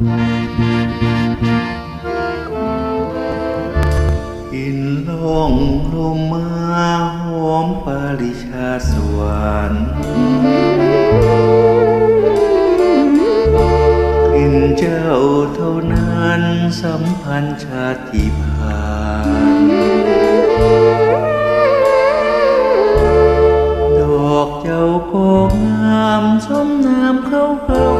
อินลงลมมาหอมปาริชาสวรกลิ่นเจ้าเท่านั้นสัมพันธ์ชาติผ่านดอกเจ้าก็งามสมน้ำเข้าเข้า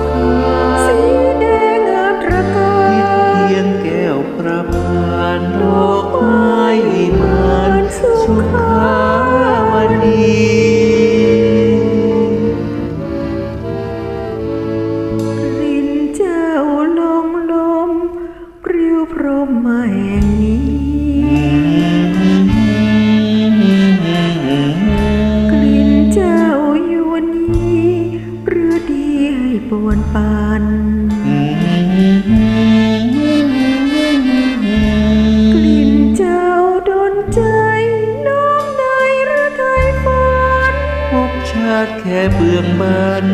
ปวนปานกลิ่นเจ้าดนใจน้องในหรือไทยฝันพบชาติแค่เบื้องบัน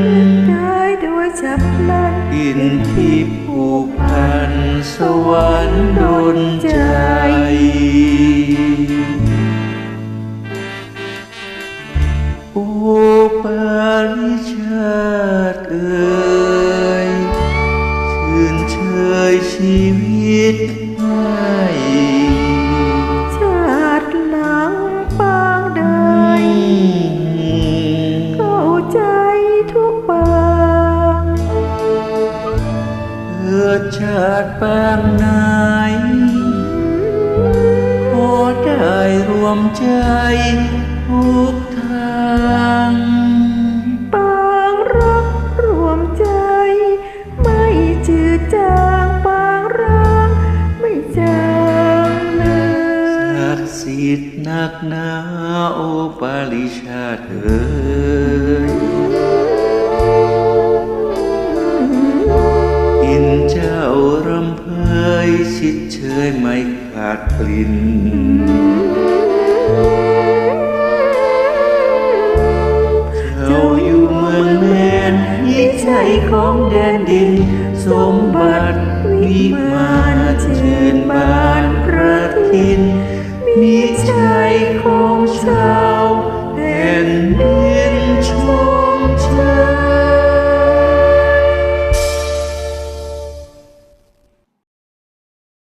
ได้โดยฉับพลันอินที่ผูกพันสวรรค์ดนใจโอ้ปาริชาติเอ่ ชีวิตให้ชาติหลังปางใดเข้าใจทุกปางเกิดชาติปางไหนขอได้รวมใจทุก โอปาลิชาเอ่ยอินเจ้ารำเพยชิดเชยไม่ขาดกลิ่นเจ้าอยู่เมืองแมนยิ่งใช่ของแดนดิน สมบัติวิมาน